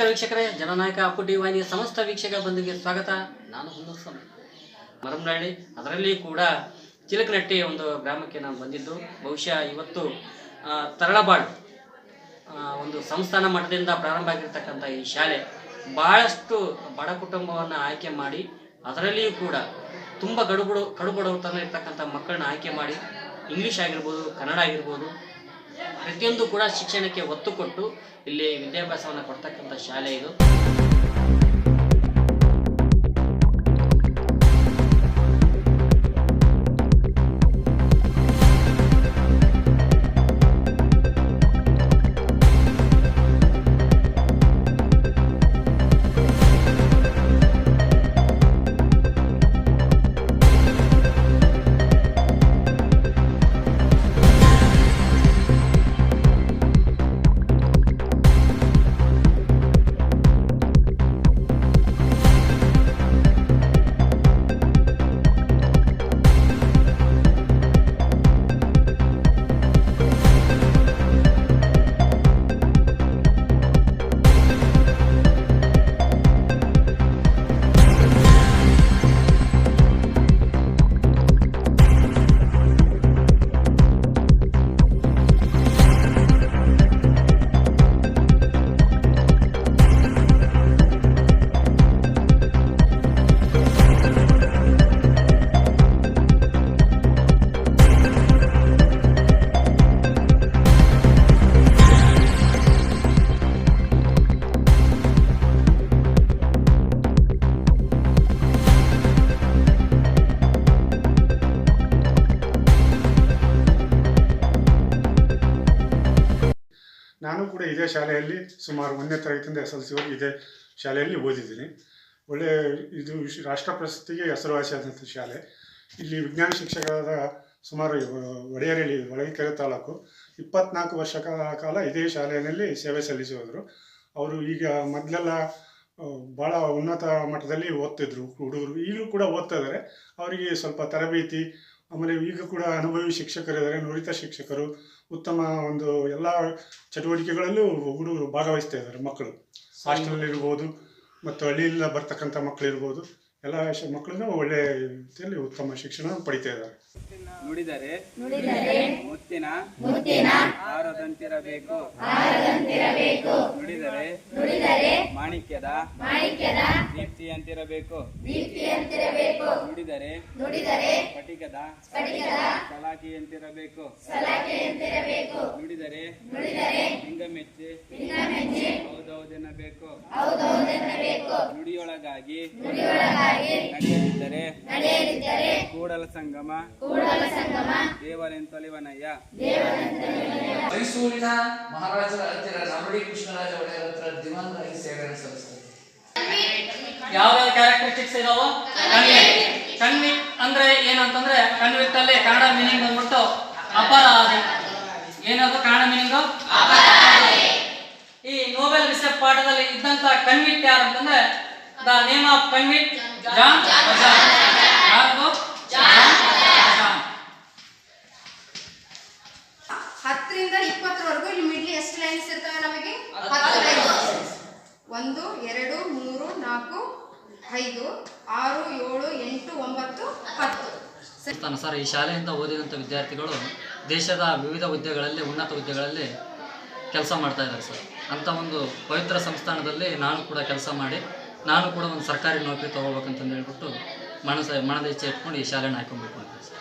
ನಮಸ್ಕಾರ ವೀಕ್ಷಕರೇ, ಜನನಾಯಕ ಅಪ್ಪು ವಾಹಿನಿಯ ಸಮಸ್ತ ವೀಕ್ಷಕ ಬಂಧುಗೆ ಸ್ವಾಗತ. ನಾನು ಹುಂದೂಸ್ವಾಮಿ ಮರಮನಹಳ್ಳಿ ಅದರಲ್ಲಿ ಕೂಡ ಚಿಲಕನಟ್ಟಿ ಒಂದು ಗ್ರಾಮಕ್ಕೆ ನಾನು ಬಂದಿದ್ದು. ಬಹುಶಃ ಇವತ್ತು ತರಳಬಾಳು ಒಂದು ಸಂಸ್ಥಾನ ಮಟ್ಟದಿಂದ ಪ್ರಾರಂಭ ಆಗಿರ್ತಕ್ಕಂಥ ಈ ಶಾಲೆ ಬಹಳಷ್ಟು ಬಡ ಕುಟುಂಬವನ್ನು ಆಯ್ಕೆ ಮಾಡಿ, ಅದರಲ್ಲಿಯೂ ಕೂಡ ತುಂಬ ಗಡುಬಡು ಕಡುಬಡವತನ ಇರ್ತಕ್ಕಂಥ ಮಕ್ಕಳನ್ನ ಆಯ್ಕೆ ಮಾಡಿ, ಇಂಗ್ಲೀಷ್ ಆಗಿರ್ಬೋದು, ಕನ್ನಡ ಆಗಿರ್ಬೋದು ಪ್ರತಿಯೊಂದು ಕೂಡ ಶಿಕ್ಷಣಕ್ಕೆ ಒತ್ತು ಕೊಟ್ಟು ಇಲ್ಲಿ ವಿದ್ಯಾಭ್ಯಾಸವನ್ನು ಕೊಡ್ತಕ್ಕಂಥ ಶಾಲೆ ಇದು. ಕೂಡ ಇದೇ ಶಾಲೆಯಲ್ಲಿ ಸುಮಾರು ಒಂದನೇ ತರಗತಿಯಿಂದ ಎಸ್ ಎಲ್ ಸಿವರೆಗೆ ಇದೇ ಶಾಲೆಯಲ್ಲಿ ಓದಿದ್ದೀನಿ. ಒಳ್ಳೆಯ ಇದು ರಾಷ್ಟ್ರ ಪ್ರಶಸ್ತಿಗೆ ಹೆಸರುವಾಸಿಯಾದಂಥ ಶಾಲೆ. ಇಲ್ಲಿ ವಿಜ್ಞಾನ ಶಿಕ್ಷಕರಾದ ಸುಮಾರು ಒಡೆಯರಳ್ಳಿ ಹೊಳಲ್ಕೆರೆ ತಾಲೂಕು ಇಪ್ಪತ್ನಾಲ್ಕು ವರ್ಷ ಕಾಲ ಇದೇ ಶಾಲೆಯಲ್ಲಿ ಸೇವೆ ಸಲ್ಲಿಸಿ ಅವರು ಈಗ ಮೊದಲೆಲ್ಲ ಭಾಳ ಉನ್ನತ ಮಟ್ಟದಲ್ಲಿ ಓದ್ತಿದ್ರು ಹುಡುಗರು. ಈಗಲೂ ಕೂಡ ಓದ್ತಾ ಇದ್ದಾರೆ ಅವರಿಗೆ ಸ್ವಲ್ಪ ತರಬೇತಿ, ಆಮೇಲೆ ಈಗ ಕೂಡ ಅನುಭವಿ ಶಿಕ್ಷಕರಿದ್ದಾರೆ, ನುರಿತ ಶಿಕ್ಷಕರು. ಉತ್ತಮ ಒಂದು ಎಲ್ಲ ಚಟುವಟಿಕೆಗಳಲ್ಲೂ ಹುಡುಗರು ಭಾಗವಹಿಸ್ತಾ ಇದ್ದಾರೆ ಮಕ್ಕಳು. ಹಾಸ್ಟೆಲ್ ಇರ್ಬೋದು ಮತ್ತು ಹಳ್ಳಿಯಿಂದ ಬರ್ತಕ್ಕಂಥ ಮಕ್ಕಳಿರ್ಬೋದು. ಎಲ್ಲ ಶ ಮಕ್ಕಳನ್ನು ಒಳ್ಳೆಯ ರೀತಿಯಲ್ಲಿ ಉತ್ತಮ ಶಿಕ್ಷಣ ಪಡಿತಾ ಇದ್ದಾರೆ. ನುಡಿದರೆ? ಮುತ್ತಿನ? ಮುತ್ತಿನ? ಆರದಂತಿರಬೇಕು. ನುಡಿದರೆ? ನುಡಿದರೆ? ಮಾಣಿಕ್ಯದ? ಮಾಣಿಕ್ಯದ? ದೀಪ್ತಿಯಂತಿರಬೇಕು. ದೀಪ್ತಿಯಂತಿರಬೇಕು. ನುಡಿದರೆ? ನೋಡಿದರೆ? ಸ್ಫಟಿಕದ? ಸ್ಫಟಿಕದ? ಸಲಾಕಿಯಂತಿರಬೇಕು ಸಲಾಕಿಯಂತಿರಬೇಕು ನುಡಿದರೆ? ನುಡಿದರೆ? ಲಿಂಗಮೆಚ್ಚಿ? ಹೌದೌದೆನ್ನಬೇಕು. ಹೌದೌದೆನ್ನಬೇಕು. ನುಡಿಯೊಳಗಾಗಿ? ನುಡಿಯೊಳಗಾಗಿ? ನಡೆಯಲಿದ್ದರೆ ನಡೆಯಲಿದ್ದರೆ ಕೂಡಲ ಸಂಗಮ ಕೂಡಲ ಸಂಗಮ ದೇವರೆಂತೊಲಿವನಯ್ಯ ಮೈಸೂರಿನ ಮಹಾರಾಜರ ಹತ್ತಿರ ರಾಮಡಿ ಕೃಷ್ಣರಾಜ ಒಡೆಯರ ಹತ್ರ ದಿವಾನರಾಗಿ ಸೇವೆಯನ್ನು ಸಲ್ಲಿಸ್ತಾರೆ. ಯಾವ ಕ್ಯಾರೆಕ್ಟರಿಸ್ಟಿಕ್ಸ್ ಇದಾವೋ? ಕಣ್ಣಿ. ಕಣ್ಣಿ ಅಂದ್ರೆ ಏನಂತಂದ್ರೆ ಕನ್ವಿಟ್ ಅಲ್ಲಿ ಕನ್ನಡ ಮೀನಿಂಗ್ ಬಂದ್ಬಿಟ್ಟು ಅಪರಾಧಿ. ಏನದು ಕನ್ನಡ ಮೀನಿಂಗ್ ಈ ನೋಬೆಲ್ ರಿಸೆಪ್ಟ್ ಪಾಠದಲ್ಲಿ ಇದ್ದಂತ ಕನ್ವಿಟ್ ಯಾರು ಅಂತಂದ್ರೆ ದ ನೇಮ್ ಆಫ್ ಕನ್ವಿಟ್ ಯಾರ್ದು? Jean Valjean. ಹತ್ತರಿಂದ ಇಪ್ಪತ್ತರವರೆಗೂ ಇಲ್ಲಿ ಮಿಡ್ಲಿ ಎಷ್ಟು ಲೈನ್ಸ್ ಇರ್ತವೆ ನಮಗೆ ಹತ್ತು ಲೈನ್ಸ್ ಒಂದು ಎರಡು ಮೂರು ನಾಲ್ಕು ಐದು ಆರು ಏಳು ಎಂಟು ಒಂಬತ್ತು ಹತ್ತು ಸರ್ ಈ ಶಾಲೆಯಿಂದ ಓದಿದಂಥ ವಿದ್ಯಾರ್ಥಿಗಳು ದೇಶದ ವಿವಿಧ ಹುದ್ದೆಗಳಲ್ಲಿ ಉನ್ನತ ಹುದ್ದೆಗಳಲ್ಲಿ ಕೆಲಸ ಮಾಡ್ತಾ ಇದ್ದಾರೆ ಸರ್ ಅಂಥ ಒಂದು ಪವಿತ್ರ ಸಂಸ್ಥಾನದಲ್ಲಿ ನಾನು ಕೂಡ ಕೆಲಸ ಮಾಡಿ ನಾನು ಕೂಡ ಒಂದು ಸರ್ಕಾರಿ ನೌಕರಿ ತೊಗೋಬೇಕಂತಂದು ಹೇಳ್ಬಿಟ್ಟು ಮನಸ್ಸ ಮನದ ಇಚ್ಛೆ ಇಟ್ಕೊಂಡು ಈ ಶಾಲೆನ ಅಂತ ಸರ್.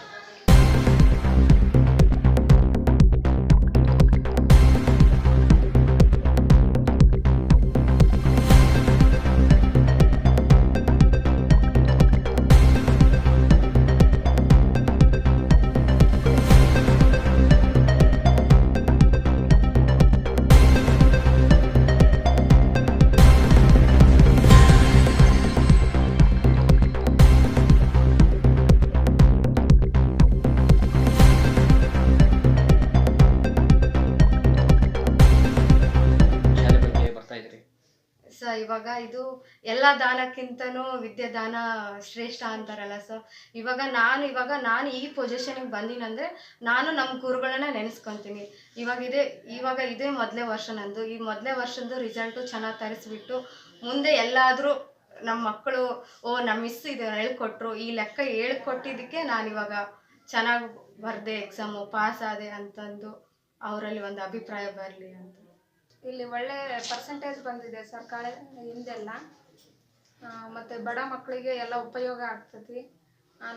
ಸ ಇವಾಗ ಇದು ಎಲ್ಲ ದಾನಕ್ಕಿಂತನೂ ವಿದ್ಯಾದಾನ ಶ್ರೇಷ್ಠ ಅಂತಾರಲ್ಲ. ಸೊ ಇವಾಗ ನಾನು ಇವಾಗ ನಾನು ಈ ಪೊಸಿಷನಿಗೆ ಬಂದಿನಂದ್ರೆ ನಾನು ನಮ್ಮ ಗುರುಗಳನ್ನ ನೆನೆಸ್ಕೊತೀನಿ. ಇವಾಗ ಇದೇ ಇವಾಗ ಇದೇ ಮೊದಲೇ ವರ್ಷ ನಂದು. ಈ ಮೊದಲೇ ವರ್ಷದ್ದು ರಿಸಲ್ಟು ಚೆನ್ನಾಗಿ ತರಿಸ್ಬಿಟ್ಟು ಮುಂದೆ ಎಲ್ಲಾದರೂ ನಮ್ಮ ಮಕ್ಕಳು, ಓ, ನಮ್ಮ ಮಿಸ್ ಇದು ಹೇಳ್ಕೊಟ್ರು, ಈ ಲೆಕ್ಕ ಹೇಳ್ಕೊಟ್ಟಿದ್ದಕ್ಕೆ ನಾನು ಇವಾಗ ಚೆನ್ನಾಗಿ ಬರದೆ ಎಕ್ಸಾಮು ಪಾಸ್ ಆದೆ ಅಂತಂದು ಅವರಲ್ಲಿ ಒಂದು ಅಭಿಪ್ರಾಯ ಬರಲಿ ಅಂತ. ಇಲ್ಲಿ ಒಳ್ಳೆ ಪರ್ಸೆಂಟೇಜ್ ಬಂದಿದೆ ಸರ್ ಕಳೆ ಹಿಂದೆಲ್ಲ ಮತ್ತು ಬಡ ಮಕ್ಕಳಿಗೆ ಎಲ್ಲ ಉಪಯೋಗ ಆಗ್ತತಿ.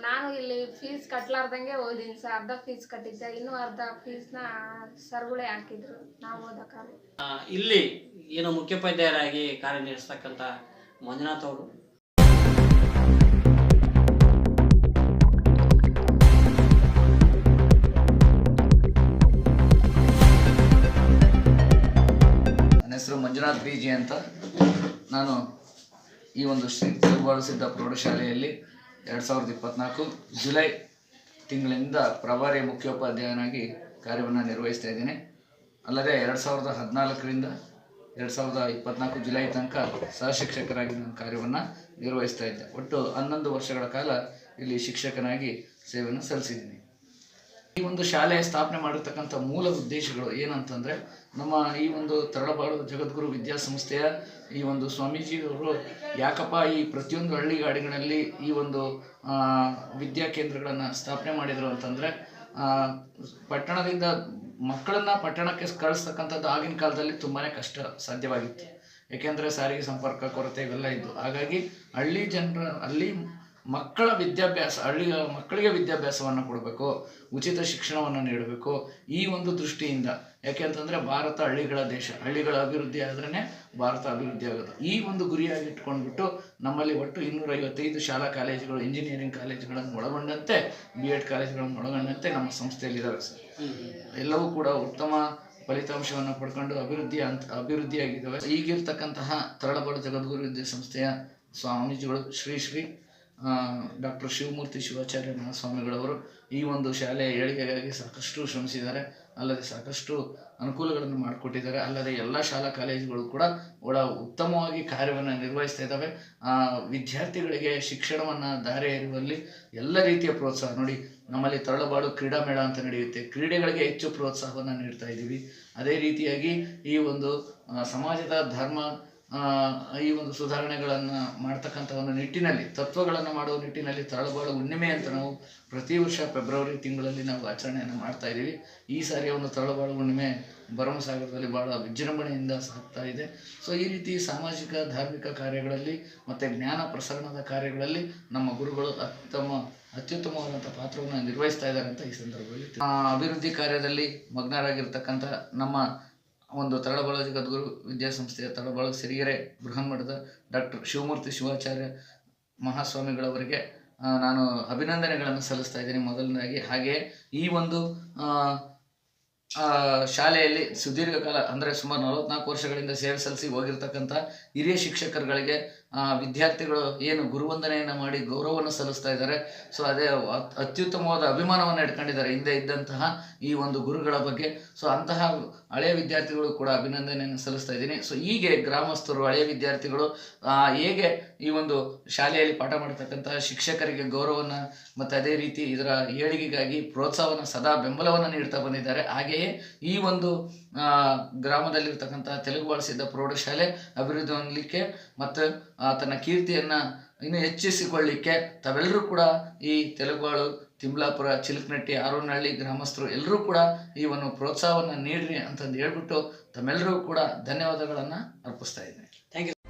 ನಾನು ಇಲ್ಲಿ ಫೀಸ್ ಕಟ್ಲಾರ್ದಂಗೆ ಓದಿನಿ ಸರ್. ಅರ್ಧ ಫೀಸ್ ಕಟ್ಟಿದ್ದೆ. ಇನ್ನೂ ಅರ್ಧ ಫೀಸ್ನ ಸರ್ಗಳೇ ಹಾಕಿದ್ರು. ನಾವು ಓದಕ್ಕಾಗ ಇಲ್ಲಿ ಏನು ಮುಖ್ಯೋಪಾಧ್ಯಾಯರಾಗಿ ಕಾರ್ಯನಿರ್ವಹಿಸ್ತಕ್ಕಂಥ ಮಂಜುನಾಥ್ ಅವರು ಹೆಸರು ಮಂಜುನಾಥ್ ಬಿ ಜಿ ಅಂತ ನಾನು ಈ ಒಂದು ಶ್ರೀ ತಿರುಬಾಳು ಸಿದ್ಧ ಪ್ರೌಢಶಾಲೆಯಲ್ಲಿ ಎರಡು ಸಾವಿರದ ಇಪ್ಪತ್ತ್ನಾಲ್ಕು ಜುಲೈ ತಿಂಗಳಿಂದ ಪ್ರಭಾರಿ ಮುಖ್ಯೋಪಾಧ್ಯಾಯನಾಗಿ ಕಾರ್ಯವನ್ನು ನಿರ್ವಹಿಸ್ತಾ ಇದ್ದೀನಿ. ಅಲ್ಲದೆ ಎರಡು ಸಾವಿರದ ಹದಿನಾಲ್ಕರಿಂದ ಎರಡು ಸಾವಿರದ ಇಪ್ಪತ್ನಾಲ್ಕು ಜುಲೈ ತನಕ ಸಹಶಿಕ್ಷಕರಾಗಿ ನಾನು ಕಾರ್ಯವನ್ನು ನಿರ್ವಹಿಸ್ತಾ ಇದ್ದೆ. ಒಟ್ಟು ಹನ್ನೊಂದು ವರ್ಷಗಳ ಕಾಲ ಇಲ್ಲಿ ಶಿಕ್ಷಕನಾಗಿ ಸೇವೆಯನ್ನು ಸಲ್ಲಿಸಿದ್ದೀನಿ. ಈ ಒಂದು ಶಾಲೆ ಸ್ಥಾಪನೆ ಮಾಡಿರ್ತಕ್ಕಂಥ ಮೂಲ ಉದ್ದೇಶಗಳು ಏನಂತಂದರೆ, ನಮ್ಮ ಈ ಒಂದು ತರಳಬಾಳು ಜಗದ್ಗುರು ವಿದ್ಯಾಸಂಸ್ಥೆಯ ಈ ಒಂದು ಸ್ವಾಮೀಜಿಯವರು ಯಾಕಪ್ಪ ಈ ಪ್ರತಿಯೊಂದು ಹಳ್ಳಿ ಗಾಡಿಗಳಲ್ಲಿ ಈ ಒಂದು ವಿದ್ಯಾ ಕೇಂದ್ರಗಳನ್ನು ಸ್ಥಾಪನೆ ಮಾಡಿದರು ಅಂತಂದರೆ ಪಟ್ಟಣದಿಂದ ಮಕ್ಕಳನ್ನ ಪಟ್ಟಣಕ್ಕೆ ಕಳಿಸ್ತಕ್ಕಂಥದ್ದು ಆಗಿನ ಕಾಲದಲ್ಲಿ ತುಂಬಾ ಕಷ್ಟ ಸಾಧ್ಯವಾಗಿತ್ತು. ಏಕೆಂದರೆ ಸಾರಿಗೆ ಸಂಪರ್ಕ ಕೊರತೆ ಇವೆಲ್ಲ ಇದ್ದು ಹಾಗಾಗಿ ಹಳ್ಳಿ ಜನರ, ಹಳ್ಳಿ ಮಕ್ಕಳ ವಿದ್ಯಾಭ್ಯಾಸ ಹಳ್ಳಿಯ ಮಕ್ಕಳಿಗೆ ವಿದ್ಯಾಭ್ಯಾಸವನ್ನು ಕೊಡಬೇಕು, ಉಚಿತ ಶಿಕ್ಷಣವನ್ನು ನೀಡಬೇಕು ಈ ಒಂದು ದೃಷ್ಟಿಯಿಂದ. ಯಾಕೆಂತಂದರೆ ಭಾರತ ಹಳ್ಳಿಗಳ ದೇಶ, ಹಳ್ಳಿಗಳ ಅಭಿವೃದ್ಧಿ ಆದ್ರೇ ಭಾರತ ಅಭಿವೃದ್ಧಿ ಆಗುತ್ತೆ ಈ ಒಂದು ಗುರಿಯಾಗಿ ಇಟ್ಕೊಂಡ್ಬಿಟ್ಟು ನಮ್ಮಲ್ಲಿ ಒಟ್ಟು ಇನ್ನೂರೈವತ್ತೈದು ಶಾಲಾ ಕಾಲೇಜುಗಳು ಇಂಜಿನಿಯರಿಂಗ್ ಕಾಲೇಜುಗಳನ್ನು ಒಳಗೊಂಡಂತೆ ಬಿ ಎಡ್ ಕಾಲೇಜುಗಳನ್ನು ಒಳಗೊಂಡಂತೆ ನಮ್ಮ ಸಂಸ್ಥೆಯಲ್ಲಿದ್ದಾವೆ ಸರ್. ಎಲ್ಲವೂ ಕೂಡ ಉತ್ತಮ ಫಲಿತಾಂಶವನ್ನು ಪಡ್ಕೊಂಡು ಅಭಿವೃದ್ಧಿ ಅಂತ, ಅಭಿವೃದ್ಧಿಯಾಗಿದ್ದಾವೆ. ಈಗಿರ್ತಕ್ಕಂತಹ ತರಳಬಾಳು ಜಗದ್ಗುರು ವಿದ್ಯಾಸಂಸ್ಥೆಯ ಸ್ವಾಮೀಜಿಗಳು ಶ್ರೀ ಶ್ರೀ ಡಾಕ್ಟರ್ ಶಿವಮೂರ್ತಿ ಶಿವಾಚಾರ್ಯ ಮಹಾಸ್ವಾಮಿಗಳವರು ಈ ಒಂದು ಶಾಲೆಯ ಏಳಿಗೆಗಾಗಿ ಸಾಕಷ್ಟು ಶ್ರಮಿಸಿದ್ದಾರೆ. ಅಲ್ಲದೆ ಸಾಕಷ್ಟು ಅನುಕೂಲಗಳನ್ನು ಮಾಡಿಕೊಟ್ಟಿದ್ದಾರೆ. ಅಲ್ಲದೆ ಎಲ್ಲ ಶಾಲಾ ಕಾಲೇಜುಗಳು ಕೂಡ ಒಳ ಉತ್ತಮವಾಗಿ ಕಾರ್ಯವನ್ನು ನಿರ್ವಹಿಸ್ತಾ ಇದ್ದಾವೆ. ವಿದ್ಯಾರ್ಥಿಗಳಿಗೆ ಶಿಕ್ಷಣವನ್ನು ದಾರಿ ಎರೆಯುವಲ್ಲಿ ಎಲ್ಲ ರೀತಿಯ ಪ್ರೋತ್ಸಾಹ ನೋಡಿ, ನಮ್ಮಲ್ಲಿ ತರಳಬಾಳು ಕ್ರೀಡಾಮೇಳ ಅಂತ ನಡೆಯುತ್ತೆ. ಕ್ರೀಡೆಗಳಿಗೆ ಹೆಚ್ಚು ಪ್ರೋತ್ಸಾಹವನ್ನು ನೀಡ್ತಾ ಇದ್ದೀವಿ. ಅದೇ ರೀತಿಯಾಗಿ ಈ ಒಂದು ಸಮಾಜದ ಧರ್ಮ ಈ ಒಂದು ಸುಧಾರಣೆಗಳನ್ನು ಮಾಡ್ತಕ್ಕಂಥ ಒಂದು ನಿಟ್ಟಿನಲ್ಲಿ, ತತ್ವಗಳನ್ನು ಮಾಡುವ ನಿಟ್ಟಿನಲ್ಲಿ ತರಳಬಾಳು ಹುಣ್ಣಿಮೆ ಅಂತ ನಾವು ಪ್ರತಿ ವರ್ಷ ಫೆಬ್ರವರಿ ತಿಂಗಳಲ್ಲಿ ನಾವು ಆಚರಣೆಯನ್ನು ಮಾಡ್ತಾ ಇದ್ದೀವಿ. ಈ ಸಾರಿಯ ಒಂದು ತರಳಬಾಳು ಹುಣ್ಣಿಮೆ ಭರಮಸಾಗರದಲ್ಲಿ ಭಾಳ ವಿಜೃಂಭಣೆಯಿಂದ ಸಾಗ್ತಾ ಇದೆ. ಸೊ ಈ ರೀತಿ ಸಾಮಾಜಿಕ, ಧಾರ್ಮಿಕ ಕಾರ್ಯಗಳಲ್ಲಿ ಮತ್ತು ಜ್ಞಾನ ಪ್ರಸರಣದ ಕಾರ್ಯಗಳಲ್ಲಿ ನಮ್ಮ ಗುರುಗಳು ಅತ್ಯುತ್ತಮ, ಅತ್ಯುತ್ತಮವಾದಂಥ ಪಾತ್ರವನ್ನು ನಿರ್ವಹಿಸ್ತಾ ಇದ್ದಾರೆ ಅಂತ ಈ ಸಂದರ್ಭದಲ್ಲಿ ಅಭಿವೃದ್ಧಿ ಕಾರ್ಯದಲ್ಲಿ ಮಗ್ನರಾಗಿರ್ತಕ್ಕಂಥ ನಮ್ಮ ಒಂದು ತರಳಬಾಳು ಜಗದ್ಗುರು ವಿದ್ಯಾಸಂಸ್ಥೆಯ ತರಳಬಾಳು ಸಿರಿಗೆರೆ ಬೃಹನ್ಮಠದ ಡಾಕ್ಟರ್ ಶಿವಮೂರ್ತಿ ಶಿವಾಚಾರ್ಯ ಮಹಾಸ್ವಾಮಿಗಳವರಿಗೆ ನಾನು ಅಭಿನಂದನೆಗಳನ್ನು ಸಲ್ಲಿಸ್ತಾ ಇದ್ದೀನಿ ಮೊದಲನೇದಾಗಿ. ಹಾಗೆ ಈ ಒಂದು ಶಾಲೆಯಲ್ಲಿ ಸುದೀರ್ಘ ಕಾಲ ಅಂದರೆ ಸುಮಾರು ನಲವತ್ನಾಲ್ಕು ವರ್ಷಗಳಿಂದ ಸೇವೆ ಸಲ್ಲಿಸಿ ಹೋಗಿರ್ತಕ್ಕಂಥ ಹಿರಿಯ ಶಿಕ್ಷಕರುಗಳಿಗೆ ವಿದ್ಯಾರ್ಥಿಗಳು ಏನು ಗುರುವಂದನೆಯನ್ನು ಮಾಡಿ ಗೌರವವನ್ನು ಸಲ್ಲಿಸ್ತಾ ಇದ್ದಾರೆ. ಸೊ ಅದೇ ಅತ್- ಅತ್ಯುತ್ತಮವಾದ ಅಭಿಮಾನವನ್ನು ಇಟ್ಕೊಂಡಿದ್ದಾರೆ ಹಿಂದೆ ಇದ್ದಂತಹ ಈ ಒಂದು ಗುರುಗಳ ಬಗ್ಗೆ. ಸೊ ಅಂತಹ ಹಳೆಯ ವಿದ್ಯಾರ್ಥಿಗಳು ಕೂಡ ಅಭಿನಂದನೆಯನ್ನು ಸಲ್ಲಿಸ್ತಾ ಇದ್ದೀನಿ. ಸೊ ಹೀಗೆ ಗ್ರಾಮಸ್ಥರು ಹಳೆಯ ವಿದ್ಯಾರ್ಥಿಗಳು ಹೇಗೆ ಈ ಒಂದು ಶಾಲೆಯಲ್ಲಿ ಪಾಠ ಮಾಡ್ತಕ್ಕಂತಹ ಶಿಕ್ಷಕರಿಗೆ ಗೌರವವನ್ನು ಮತ್ತು ಅದೇ ರೀತಿ ಇದರ ಏಳಿಗೆಗಾಗಿ ಪ್ರೋತ್ಸಾಹವನ್ನು ಸದಾ ಬೆಂಬಲವನ್ನು ನೀಡ್ತಾ ಬಂದಿದ್ದಾರೆ. ಹಾಗೆಯೇ ಈ ಒಂದು ಗ್ರಾಮದಲ್ಲಿರ್ತಕ್ಕಂತಹ ತೆಲುಗು ಬಳಸಿದ್ದ ಪ್ರೌಢಶಾಲೆ ಅಭಿವೃದ್ಧಿ ಹೊಂದಲಿಕ್ಕೆ ಮತ್ತು ತನ್ನ ಕೀರ್ತಿಯನ್ನು ಇನ್ನೂ ಹೆಚ್ಚಿಸಿಕೊಳ್ಳಿಕ್ಕೆ ತಾವೆಲ್ಲರೂ ಕೂಡ ಈ ತೆಲುಗುಗಳು, ತಿಮ್ಲಾಪುರ, ಚಿಲಕನಟ್ಟಿ ಆರೋನಹಳ್ಳಿ ಗ್ರಾಮಸ್ಥರು ಎಲ್ಲರೂ ಕೂಡ ಈ ಒಂದು ಪ್ರೋತ್ಸಾಹವನ್ನು ನೀಡ್ರಿ ಅಂತಂದು ಹೇಳ್ಬಿಟ್ಟು ತಮ್ಮೆಲ್ಲರೂ ಕೂಡ ಧನ್ಯವಾದಗಳನ್ನು ಅರ್ಪಿಸ್ತಾ ಇದ್ದೀನಿ. Thank you